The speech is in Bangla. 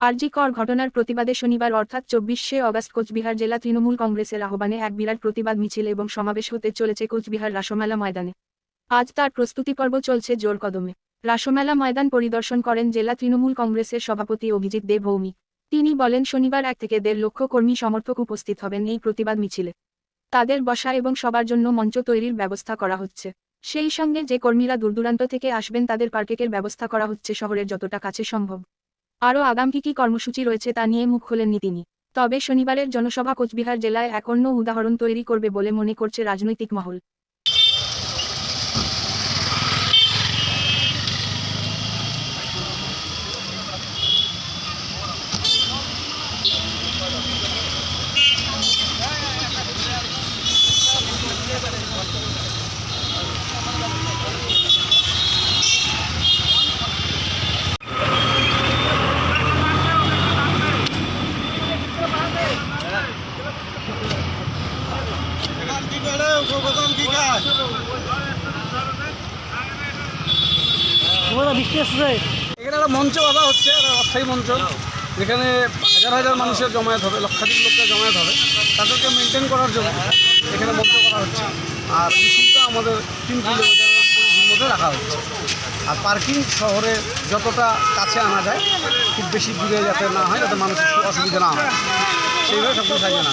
আরজি কর ঘটনার প্রতিবাদে শনিবার অর্থাৎ চব্বিশে অগস্ট কোচবিহার জেলা তৃণমূল কংগ্রেসের আহ্বানে এক বিরাট প্রতিবাদ মিছিল এবং সমাবেশ হতে চলেছে কোচবিহার রাসমেলা ময়দানে। আজ তার প্রস্তুতি পর্ব চলছে জোর কদমে। রাসমেলা ময়দান পরিদর্শন করেন জেলা তৃণমূল কংগ্রেসের সভাপতি অভিজিৎ দেব ভৌমিক। তিনি বলেন, শনিবার এক থেকে দেড় লক্ষ কর্মী সমর্থক উপস্থিত হবেন এই প্রতিবাদ মিছিলে। তাদের বসা এবং সবার জন্য মঞ্চ তৈরির ব্যবস্থা করা হচ্ছে। সেই সঙ্গে যে কর্মীরা দূরদূরান্ত থেকে আসবেন তাদের পার্কেকের ব্যবস্থা করা হচ্ছে শহরের যতটা কাছে সম্ভব। আরও আগাম কী কী কর্মসূচি রয়েছে তা নিয়ে মুখ খোলেননি তিনি। তবে শনিবারের জনসভা কোচবিহার জেলায় এক উদাহরণ তৈরি করবে বলে মনে করছে রাজনৈতিক মহল। এখানে একটা মঞ্চ বাঁধা হচ্ছে অস্থায়ী মঞ্চ যেখানে হাজার হাজার মানুষের জমায়েত হবে লক্ষাধিক লোকের জমায়েত হবে তাদেরকে মেনটেন করার জন্য এখানে মঞ্চ করা হচ্ছে আর মিছিলটা আমাদের তিন কিলোমিটারের মধ্যে রাখা হচ্ছে আর পার্কিং শহরে যতটা কাছে আনা যায় খুব বেশি দূরে যাতে না হয় যাতে মানুষের অসুবিধা না হয় সেইভাবে সব কিছু সাজিয়ে আনা